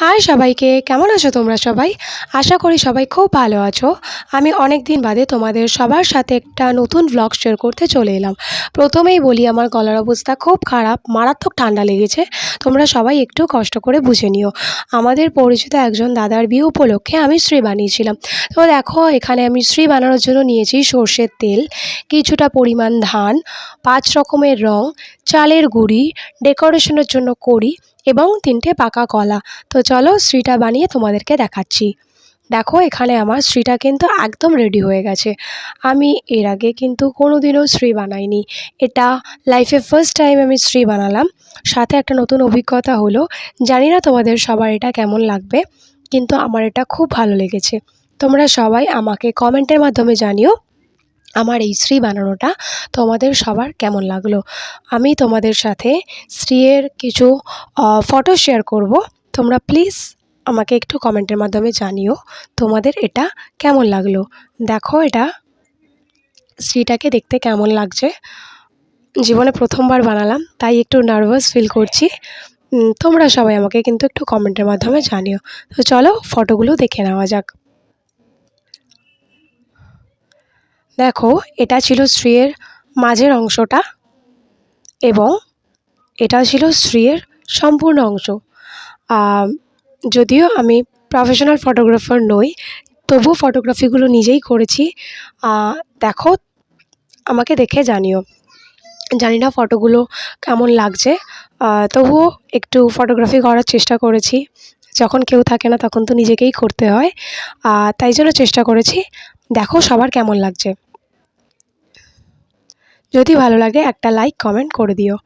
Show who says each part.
Speaker 1: High সবাইকে, কেমন আছো তোমরা সবাই? আশা করি সবাই খুব ভালো আছো। আমি অনেক দিন বাদে তোমাদের সবার সাথে একটা নতুন ব্লগ শেয়ার করতে চলে এলাম। প্রথমেই বলি, আমার গলার অবস্থা খুব খারাপ, মারাত্মক ঠান্ডা লেগেছে। তোমরা সবাই একটু কষ্ট করে বুঝে নিও। আমাদের পরিচিত একজন দাদার বিয়ে উপলক্ষে আমি শ্রী বানিয়েছিলাম। তো দেখো, এখানে আমি শ্রী বানানোর জন্য নিয়েছি সর্ষের তেল, কিছুটা পরিমাণ ধান, পাঁচ রকমের রং, চালের গুঁড়ি, ডেকোরেশনের জন্য কড়ি এবং তিনটে পাকা কলা। তো চলো শ্রীটা বানিয়ে তোমাদেরকে দেখাচ্ছি। দেখো, এখানে আমার শ্রীটা কিন্তু একদম রেডি হয়ে গেছে। আমি এর আগে কিন্তু কোনো দিনও শ্রী বানাইনি। এটা লাইফে ফার্স্ট টাইম আমি শ্রী বানালাম। সাথে একটা নতুন অভিজ্ঞতা হলো। জানি না তোমাদের সবার এটা কেমন লাগবে, কিন্তু আমার এটা খুব ভালো লেগেছে। তোমরা সবাই আমাকে কমেন্টের মাধ্যমে জানিও। আমার এই শ্রী বানানোটা তোমাদের সবার কেমন লাগল? আমি তোমাদের সাথে শ্রীয়ের কিছু ফটো শেয়ার করব। তোমরা প্লিজ আমাকে একটু কমেন্টের মাধ্যমে জানিও তোমাদের এটা কেমন লাগল? দেখো এটা শ্রীটাকে দেখতে কেমন লাগছে। জীবনে প্রথমবার বানালাম, তাই একটু নার্ভাস ফিল করছি। তোমরা সবাই আমাকে কিন্তু একটু কমেন্টের মাধ্যমে জানিও। তো চলো ফটোগুলো দেখে নেওয়া যাক। দেখো, এটা ছিল শ্রীয়ের মাঝের অংশটা এবং এটা ছিল শ্রীয়ের সম্পূর্ণ অংশ। যদিও আমি প্রফেশনাল ফটোগ্রাফার নই তবুও ফটোগ্রাফিগুলো নিজেই করেছি। দেখো, আমাকে দেখে জানিও। জানি না ফটোগুলো কেমন লাগছে। তবুও একটু ফটোগ্রাফি করার চেষ্টা করেছি। যখন কেউ থাকে না, তখন তো নিজেকেই করতে হয়। তাই জন্য চেষ্টা করেছি। দেখো সবার কেমন লাগছে। যদি ভালো লাগে একটা লাইক কমেন্ট করে দিও।